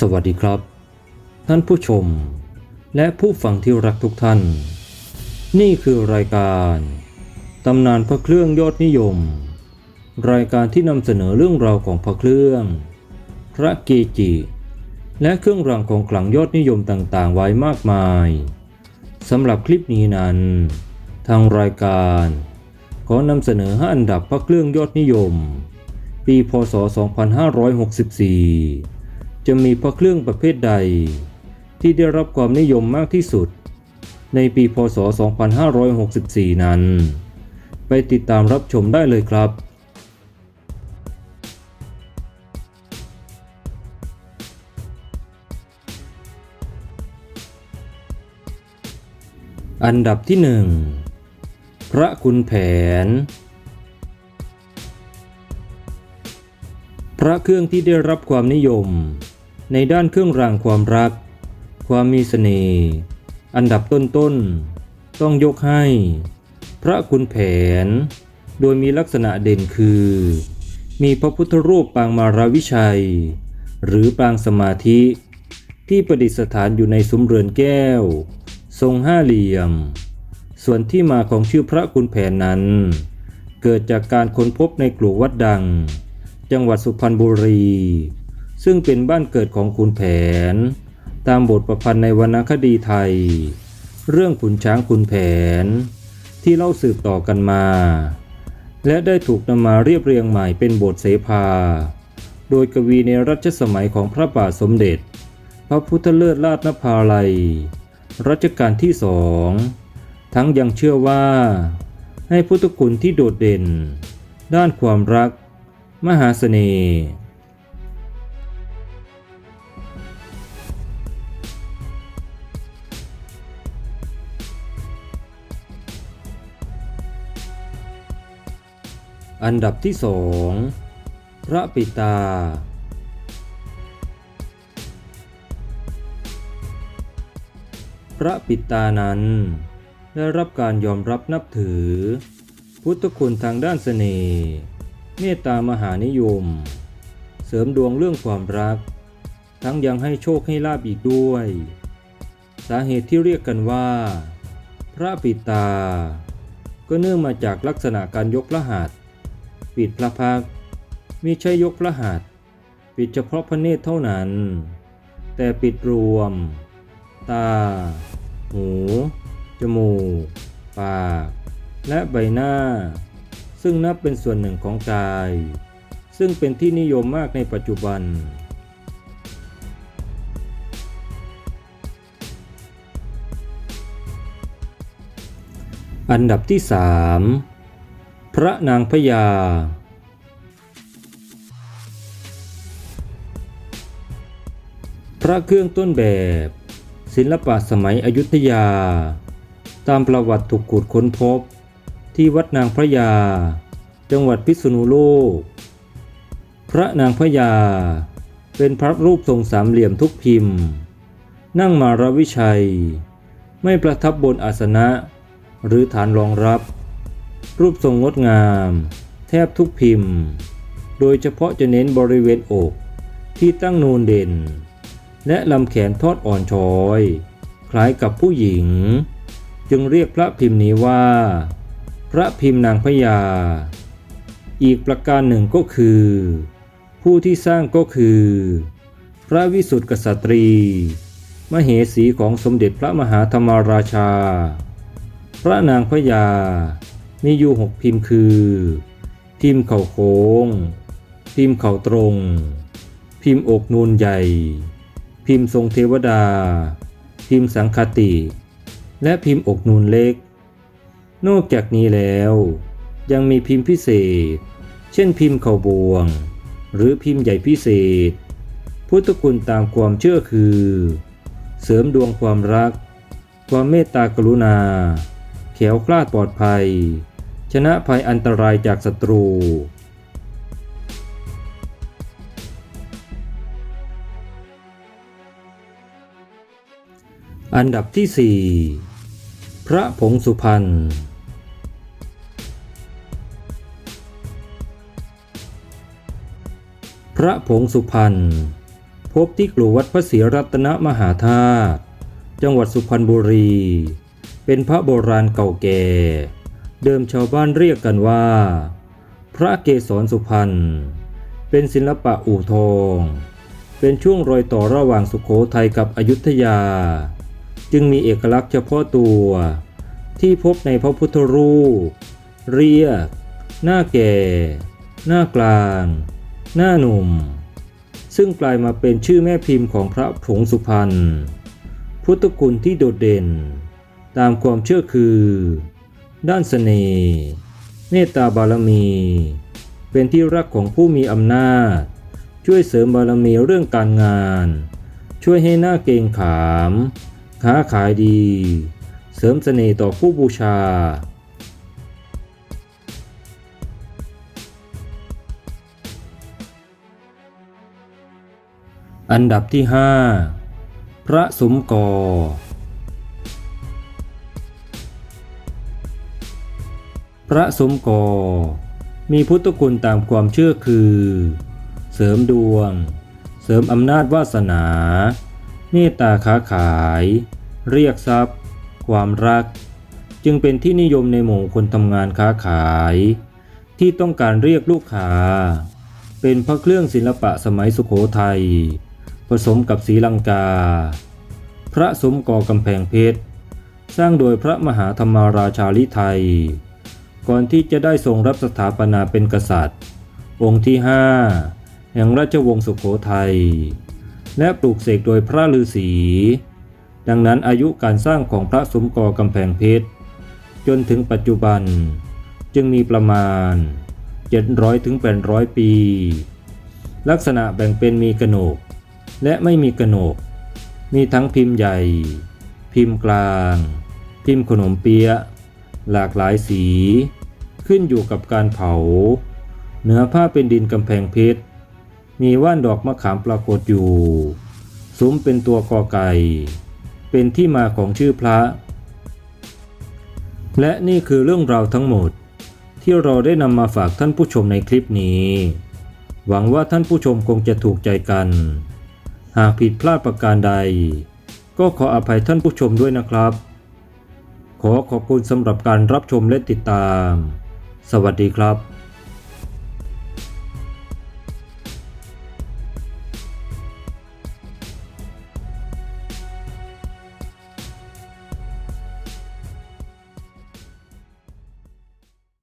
สวัสดีครับ ท่านผู้ชม และผู้ฟังที่รักทุกท่าน นี่คือรายการตำนานพระเครื่องยอดนิยม รายการที่นำเสนอเรื่องราวของพระเครื่อง พระเกจิ และเครื่องรางของขลังยอดนิยมต่างๆ ไว้มากมายสำหรับคลิปนี้นั้น ทางรายการขอนำเสนอ5อันดับพระเครื่องยอดนิยม ปีพศ 2564 จะมีพระเครื่องประเภทใด ที่ได้รับความนิยมมากที่สุด ในปีพศ 2564 นั้น ไปติดตามรับชมได้เลยครับอันดับที่หนึ่งพระคุณแผน พระเครื่องที่ได้รับความนิยม ในด้านเครื่องรางความรัก ความมีเสน่ห์ อันดับต้นๆตต้องยกให้ พระคุณแผน โดยมีลักษณะเด่นคือ มีพระพุทธรูปปางมาราวิชัย หรือปางสมาธิ ที่ประดิษฐานอยู่ในซุ้มเรือนแก้ว ทรงห้าเหลี่ยม ส่วนที่มาของชื่อพระคุณแผนนั้น เกิดจากการค้นพบในกลุ่วัดดัง จังหวัดสุพรรณบุรี ซึ่งเป็นบ้านเกิดของคุณแผน ตามบทประพันธ์ในวรรณคดีไทย เรื่องขุนช้างขุนแผน ที่เล่าสืบต่อกันมา และได้ถูกนำมาเรียบเรียงใหม่เป็นบทเสภา โดยกวีในรัชสมัยของพระบาทสมเด็จ พระพุทธเลิศราชนภาลัย รัชกาลที่สองทั้งยังเชื่อว่า ให้พุทธคุณที่โดดเด่น ด้านความรัก มหาเสน่ห์ อันดับที่สองพระปิตา พระปิตานั้น ได้รับการยอมรับนับถือ พุทธคุณทางด้านเสน่ห์เมตตามหานิยม เสริมดวงเรื่องความรัก ทั้งยังให้โชคให้ลาบอีกด้วย สาเหตุที่เรียกกันว่า พระปิตา ก็เนื่องมาจากลักษณะการยกรหัตถ์ ปิดพระพักมิใช่ยกพระหัตถ์ปิดเฉพาะพระเนตรเท่านั้น แต่ปิดรวม ตา หู จมูก ปาก และใบหน้า ซึ่งนับเป็นส่วนหนึ่งของกาย ซึ่งเป็นที่นิยมมากในปัจจุบันอันดับที่สาม พระนางพญาพระเครื่องต้นแบบ ศิลปะสมัยอยุธยา ตามประวัติถูกขุดค้นพบ ที่วัดนางพระยา จังหวัดพิษณุโลก พระนางพญาเป็นพระรูปทรงสามเหลี่ยมทุกพิมพ์ นั่งมารวิชัย ไม่ประทับบนอาสนะ หรือฐานรองรับ รูปทรงงดงาม แทบทุกพิมพ์ โดยเฉพาะจะเน้นบริเวณอก ที่ตั้งนูนเด่น และลำแขนทอดอ่อนช้อย คล้ายกับผู้หญิง จึงเรียกพระพิมพ์นี้ว่า พระพิมพ์นางพญา อีกประการหนึ่งก็คือ ผู้ที่สร้างก็คือ พระวิสุทธิกษัตรี มเหสีของสมเด็จพระมหาธรรมราชา พระนางพญา มีอยู่หกพิมพ์คือ พิมพ์เข่าโค้ง พิมพ์เข่าตรง พิมพ์อกนูนใหญ่ พิมพ์ทรงเทวดา พิมพ์สังคติ และพิมพ์อกนูนเล็ก นอกจากนี้แล้ว ยังมีพิมพ์พิเศษ เช่นพิมพ์เข่าบวง หรือพิมพ์ใหญ่พิเศษ พุทธคุณตามความเชื่อคือ เสริมดวงความรัก ความเมตตากรุณา แขวคลาดปลอดภัย ชนะภัยอันตรายจากศัตรู อันดับที่สี่พระผงสุพรรณพระผงสุพรรณพบที่กลูวัดพระศรีรัตนมหาธาตุจังหวัดสุพรรณบุรี เป็นพระโบราณเก่าแก่ เดิมชาวบ้านเรียกกันว่า พระเกศรสุพรรณ เป็นศิลปะอู่ทอง เป็นช่วงรอยต่อระหว่างสุขโขทัยกับอยุธยา จึงมีเอกลักษณ์เฉพาะตัว ที่พบในพระพุทธรูป เรียก หน้าแก่ หน้ากลาง หน้าหนุ่ม ซึ่งกลายมาเป็นชื่อแม่พิมพ์ของพระผงสุพรรณ พุทธคุณที่โดดเด่น ตามความเชื่อคือ ด้านเสน่ห์เมตตาบารมี เป็นที่รักของผู้มีอำนาจ ช่วยเสริมบารมีเรื่องการงาน ช่วยให้หน้าเกงขาม ค้าขายดี เสริมเสน่ห์ต่อผู้บูชา อันดับที่ 5 พระสมกอ พระสมกอ มีพุทธคุณตามความเชื่อคือ เสริมดวง เสริมอำนาจวาสนา เมตตาค้าขาย เรียกทรัพย์ ความรัก จึงเป็นที่นิยมในหมู่คนทำงานค้าขาย ที่ต้องการเรียกลูกค้า เป็นพระเครื่องศิลปะสมัยสุโขทัยผสมกับศรีลังกา พระสมกอกำแพงเพชร สร้างโดยพระมหาธรรมาราชาลิไทย ก่อนที่จะได้ทรงรับสถาปนาเป็นกษัตริย์ องค์ที่ห้าแห่งราชวงศ์สุโขทัย และปลูกเสกโดยพระฤาษี ดังนั้นอายุการสร้างของพระสมกอกำแพงเพชร จนถึงปัจจุบันจึงมีประมาณ 700ถึง800ปี ลักษณะแบ่งเป็นมีกระโหนก และไม่มีกระโหนก มีทั้งพิมพ์ใหญ่ พิมพ์กลาง พิมพ์ขนมเปี๊ยะ หลากหลายสี ขึ้นอยู่กับการเผา เนื้อผ้าเป็นดินกำแพงเพชร มีว่านดอกมะขามปรากฏอยู่ ซุ้มเป็นตัวกอไก่ เป็นที่มาของชื่อพระ และนี่คือเรื่องราวทั้งหมด ที่เราได้นำมาฝากท่านผู้ชมในคลิปนี้ หวังว่าท่านผู้ชมคงจะถูกใจกัน หากผิดพลาดประการใด ก็ขออภัยท่านผู้ชมด้วยนะครับ ขอขอบคุณสำหรับการรับชมและติดตาม สวัสดีครับ